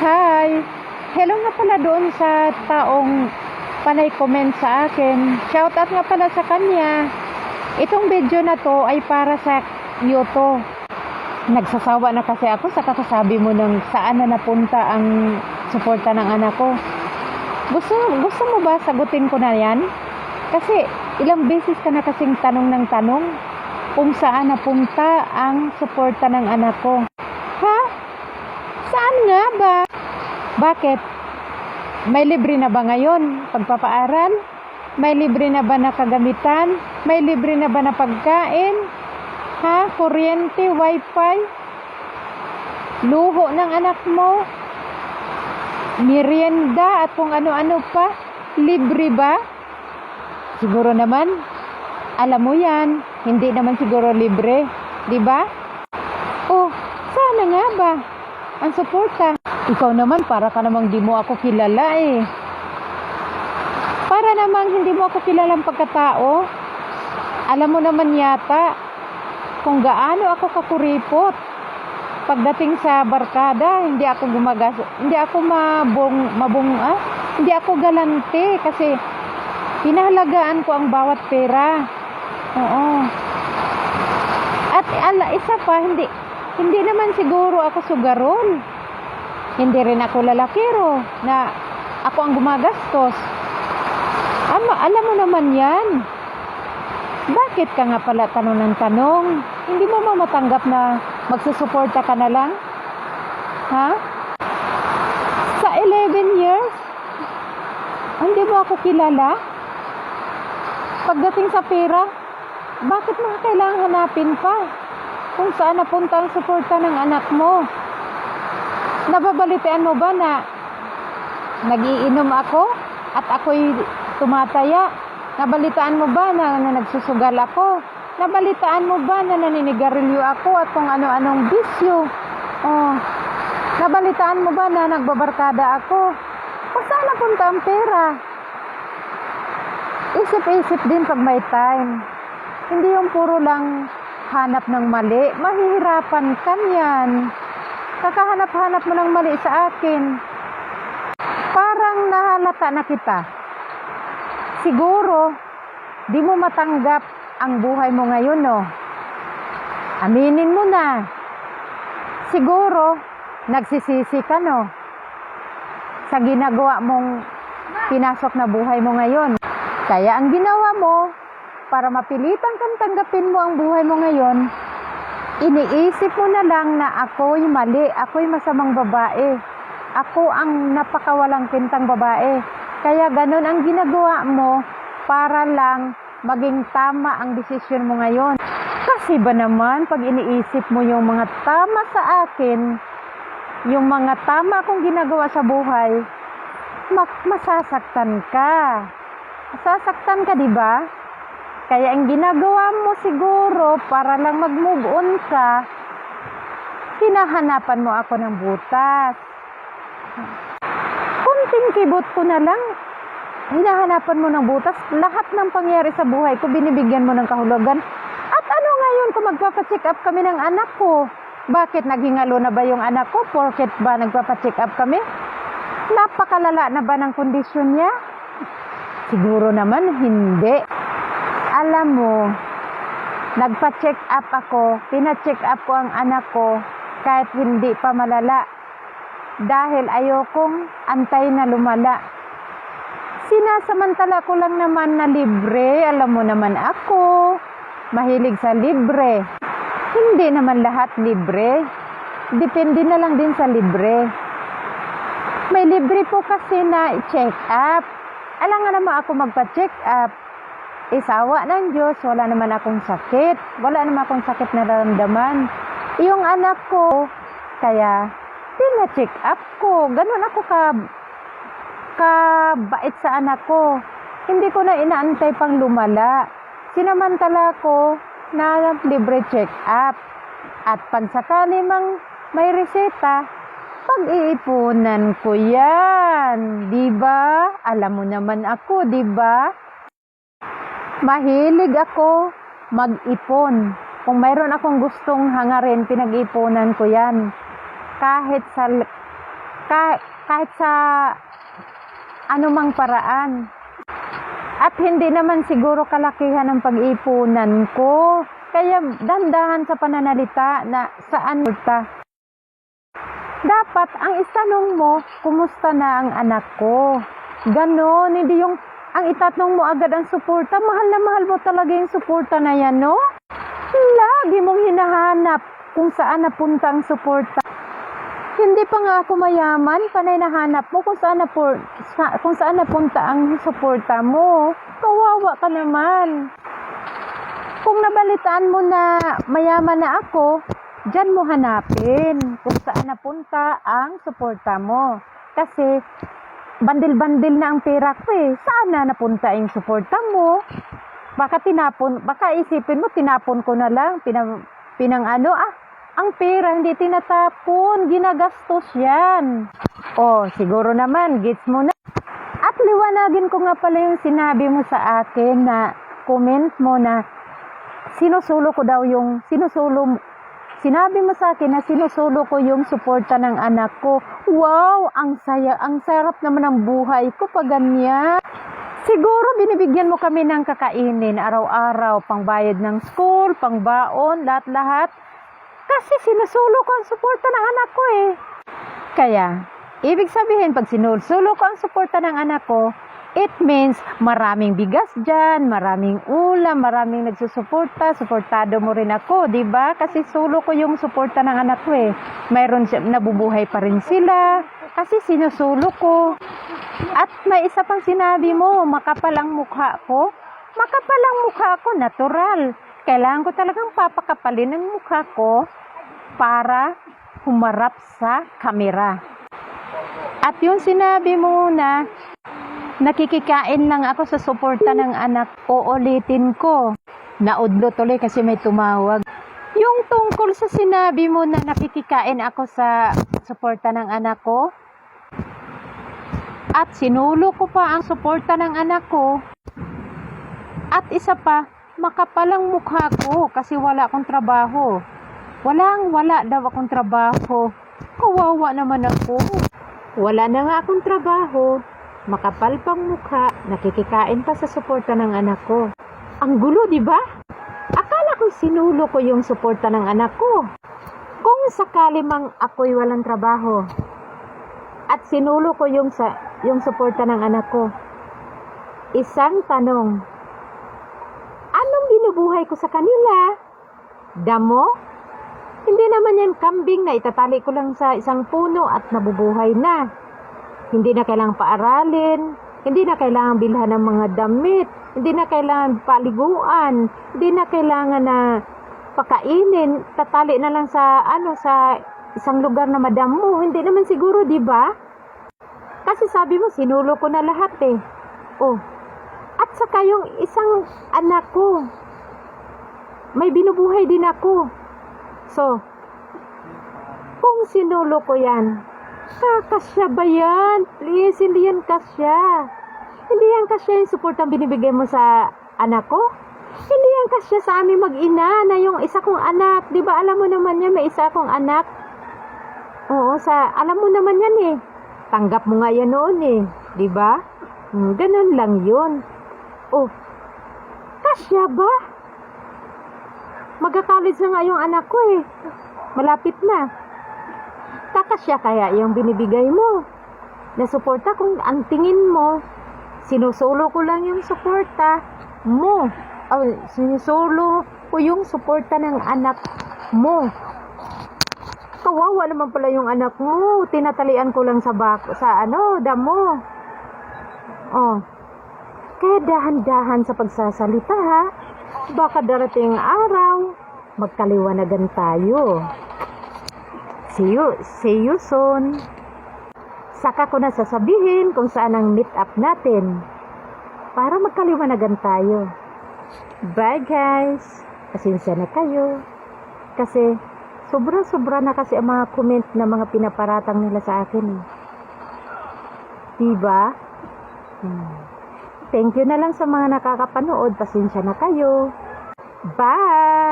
Hi! Hello nga pala doon sa taong panay comment sa akin. Shoutout nga pala sa kanya. Itong video na to ay para sa iyo to. Nagsasawa na kasi ako sa kakasabi mo ng saan na napunta ang suporta ng anak ko. Gusto, gusto mo ba sagutin ko na yan? Kasi ilang beses ka na kasing tanong ng tanong kung saan napunta ang suporta ng anak ko. Ha? Saan nga ba? Bakit? May libre na ba ngayon pagpapaaral? May libre na ba na kagamitan? May libre na ba na pagkain? Ha? Kuryente, wifi? Luho ng anak mo? Merienda at kung ano-ano pa? Libre ba? Siguro naman, alam mo yan, hindi naman siguro libre, di ba? Oh, sana nga ba? Ang suporta. Ikaw naman, para ka namang di mo ako kilala eh. Para namang hindi mo ako kilalang pagkatao. Alam mo naman yata kung gaano ako kakuripot. Pagdating sa barkada, hindi ako gumagas, hindi ako mabong, mabong, ah, hindi ako galante kasi pinahalagaan ko ang bawat pera. Oo. At ala, isa pa, hindi, hindi naman siguro ako sugaron. Hindi rin ako lalakiro na ako ang gumagastos. Ama, alam mo naman yan. Bakit ka nga pala tanong ng tanong? Hindi mo ba matanggap na magsusuporta ka na lang? Ha? Sa 11 years? Hindi mo ako kilala? Pagdating sa pera, bakit mo kailangan hanapin pa? Kung saan napunta ang suporta ng anak mo? Nababalitean mo ba na nagiinom ako at ako'y tumataya? Nabalitaan mo ba na, na nagsusugal ako? Nabalitaan mo ba na naninigarilyo ako at kung ano-anong bisyo? Oh, nabalitaan mo ba na nagbabarkada ako? Kung saan napunta ang pera? Isip-isip din pag may time. Hindi yung puro lang hanap ng mali. Mahihirapan ka niyan. Kakahanap-hanap mo ng mali sa akin. Parang nahalata na kita. Siguro, di mo matanggap ang buhay mo ngayon, no? Aminin mo na. Siguro, nagsisisi ka, no? Sa ginagawa mong pinasok na buhay mo ngayon. Kaya ang ginawa mo, para mapilitan kang tanggapin mo ang buhay mo ngayon, iniisip mo na lang na ako'y mali, ako'y masamang babae. Ako ang napakawalang kintang babae. Kaya ganun ang ginagawa mo para lang maging tama ang desisyon mo ngayon. Kasi ba naman, pag iniisip mo yung mga tama sa akin, yung mga tama kong ginagawa sa buhay, mak- masasaktan ka. Masasaktan ka, di ba? Kaya ang ginagawa mo siguro para lang mag-move on ka, hinahanapan mo ako ng butas. Kunting kibot ko na lang, hinahanapan mo ng butas. Lahat ng pangyari sa buhay ko, binibigyan mo ng kahulugan. At ano ngayon kung magpapacheck up kami ng anak ko? Bakit naghingalo na ba yung anak ko? Porket ba nagpapacheck up kami? Napakalala na ba ng kondisyon niya? Siguro naman hindi. Alam mo, nagpa-check up ako, pina-check up ko ang anak ko kahit hindi pa malala. Dahil ayokong antay na lumala. Sinasamantala ko lang naman na libre. Alam mo naman ako, mahilig sa libre. Hindi naman lahat libre. Depende na lang din sa libre. May libre po kasi na check up. Alam nga naman ako magpa-check up. Isawa ng Diyos, wala naman akong sakit. Wala naman akong sakit na naramdaman. Yung anak ko, kaya pina-check up ko. Ganun ako ka kabait sa anak ko. Hindi ko na inaantay pang lumala. Sinamantala ko na libre check up. At pag sakali mang may reseta, pag-iipunan ko yan. Di ba? Alam mo naman ako, di ba? Mahilig ako mag-ipon. Kung mayroon akong gustong hangarin, pinag-ipunan ko yan. Kahit sa Ka- kahit sa anumang paraan. At hindi naman siguro kalakihan ang pag-ipunan ko. Kaya dandahan sa pananalita na saan ta. Dapat ang itanong mo, kumusta na ang anak ko? Ganon, hindi yung ang itatanong mo agad ang suporta. Mahal na mahal mo talaga yung suporta na yan, no? Lagi mong hinahanap kung saan napunta ang suporta. Hindi pa nga ako mayaman, panay nahanap mo kung saan, napur, sa, kung saan napunta ang suporta mo. Kawawa ka naman. Kung nabalitaan mo na mayaman na ako, dyan mo hanapin kung saan napunta ang suporta mo. Kasi, bandil-bandil na ang pera ko eh. Saan na napunta yung suporta mo? Baka tinapon, baka isipin mo, tinapon ko na lang, pinang, pinang ano, ah, ang pera hindi tinatapon, ginagastos yan. Oh, siguro naman, gets mo na. At liwanagin ko nga pala yung sinabi mo sa akin na comment mo na sinusulo ko daw yung sinusulo Sinabi mo sa akin na sinusulo ko yung suporta ng anak ko. Wow, ang saya, ang sarap naman ng buhay ko pag ganyan. Siguro binibigyan mo kami ng kakainin araw-araw, pangbayad ng school, pangbaon, lahat-lahat. Kasi sinusulo ko ang suporta ng anak ko eh. Kaya, ibig sabihin, pag sinusulo ko ang suporta ng anak ko, it means maraming bigas dyan, maraming ulam, maraming nagsusuporta, suportado mo rin ako, ba? Kasi sulo ko yung suporta ng anak ko eh. Mayroon siya, nabubuhay pa rin sila, kasi sinusulo ko. At may isa pang sinabi mo, makapal ang mukha ko. Makapal ang mukha ko, natural. Kailangan ko talagang papakapalin ang mukha ko para humarap sa kamera. At yung sinabi mo na nakikikain lang ako sa suporta ng anak ko, ulitin ko. Naudlo tuloy kasi may tumawag. Yung tungkol sa sinabi mo na nakikikain ako sa suporta ng anak ko, at sinulo ko pa ang suporta ng anak ko, at isa pa, makapalang mukha ko kasi wala akong trabaho. Walang wala daw akong trabaho. Kawawa naman ako. Wala na nga akong trabaho. Makapal pang mukha, nakikikain pa sa suporta ng anak ko. Ang gulo, di ba? Akala ko sinulo ko yung suporta ng anak ko. Kung sakali mang ako'y walang trabaho at sinulo ko yung sa yung suporta ng anak ko. Isang tanong. Anong binubuhay ko sa kanila? Damo? Hindi naman yan kambing na itatali ko lang sa isang puno at nabubuhay na. Hindi na kailangang paaralin, hindi na kailangan bilhan ng mga damit, hindi na kailangan paliguan, hindi na kailangan na pakainin, tatali na lang sa ano sa isang lugar na madamo. Hindi naman siguro, 'di ba? Kasi sabi mo sinulo ko na lahat eh. Oh. At saka yung isang anak ko, may binubuhay din ako. So, kung sinulo ko yan, kakasya ba yan? Please, hindi yan kasya. Hindi yan kasya yung support ang binibigay mo sa anak ko? Hindi yan kasya sa aming mag-ina na yung isa kong anak. Di ba alam mo naman yan, may isa akong anak. Oo, sa, alam mo naman yan eh. Tanggap mo nga yan noon eh. Di ba? Hmm, ganun lang yun. Oh, kasya ba? Magka-college na nga yung anak ko eh. Malapit na. Kakasya kaya yung binibigay mo. Na suporta kung ang tingin mo, sinusulo ko lang yung suporta mo. Oh, sinusulo ko yung suporta ng anak mo. Kawawa naman pala yung anak mo. Tinatalian ko lang sa bako, sa ano, damo. Oh. Kaya dahan-dahan sa pagsasalita ha. Baka darating araw, magkaliwanagan tayo. See you, see you soon. Saka ko na sasabihin kung saan ang meet up natin. Para magkaliwanagan tayo. Bye guys! Pasensya na kayo. Kasi sobra-sobra na kasi ang mga comment na mga pinaparatang nila sa akin. eh. Diba? Hmm. Thank you na lang sa mga nakakapanood. Pasensya na kayo. Bye!